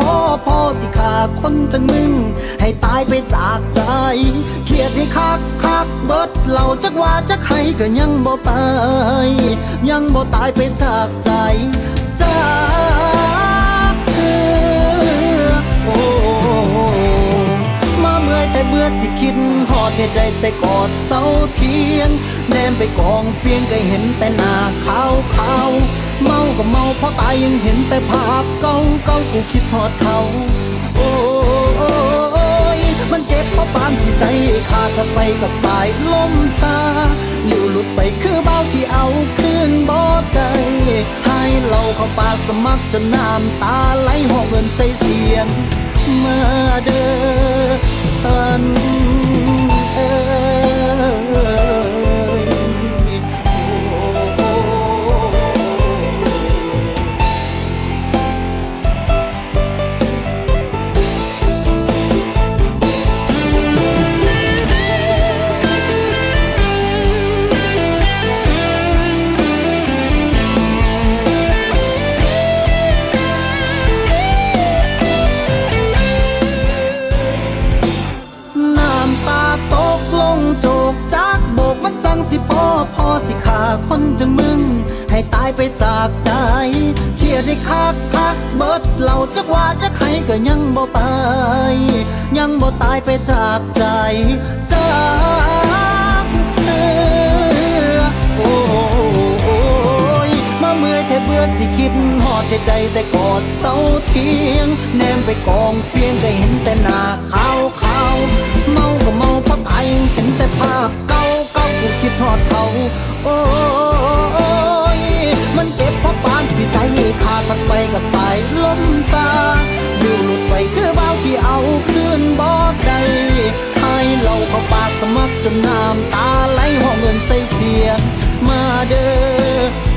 พ่อพ่อสิขาคนจังมึง ให้ตายไปจากใจ เครียดให้คักคักเบิดเหล่าจักว่าจักให้ก็ยังบ่ไป ยังบ่ตายไปจากใจจากเธอโอ้มาเมื่อยแต่เบื่อสิคิดหอดเหตุใดแต่กอดเสาเทียงแนมไปกองเฟียงก็เห็นแต่หน้าขาวขาว เมาก็เมาเพราะตายยังเห็นแต่ภาพเก่าเก่ากูคิดทอดเขา โอ้ยมันเจ็บเพราะปานสิใจขาดกันไปกับสายลมซาลิวหลุดไปคือเบาที่เอาคืนบอดได้ให้เราเข้าปากสมัครจนน้ำตาไหลหอกเงินใส่เสียง เมาเด้อ สิพ่อพ่อสิขาคนจังมึง ให้ตายไปจากใจเครียดให้คักคักเบิดเหล่าจักว่าจักให้ก็ยังบ่ไป ยังบ่ตายไปจากใจจากเธอโอ้ยมาเมื่อยแทบเบื่อสิคิดหอดใดแต่กอดเสาเทียง แนมไปกองเฟียงก็เห็นแต่หน้าขาวขาวเมาก็เมาเพราะตายยังเห็นแต่ภาพเก่า ทอดเขา โอ้ย มันเจ็บเพราะปานสิใจขาดมันไปกับสายลมตาดูหลุดไปคือเบาที่เอาคืนบอดได้ให้เราเข้าปากสมัครจนน้ำตาไหลห้องเงินใส่เสียงมาเด้อ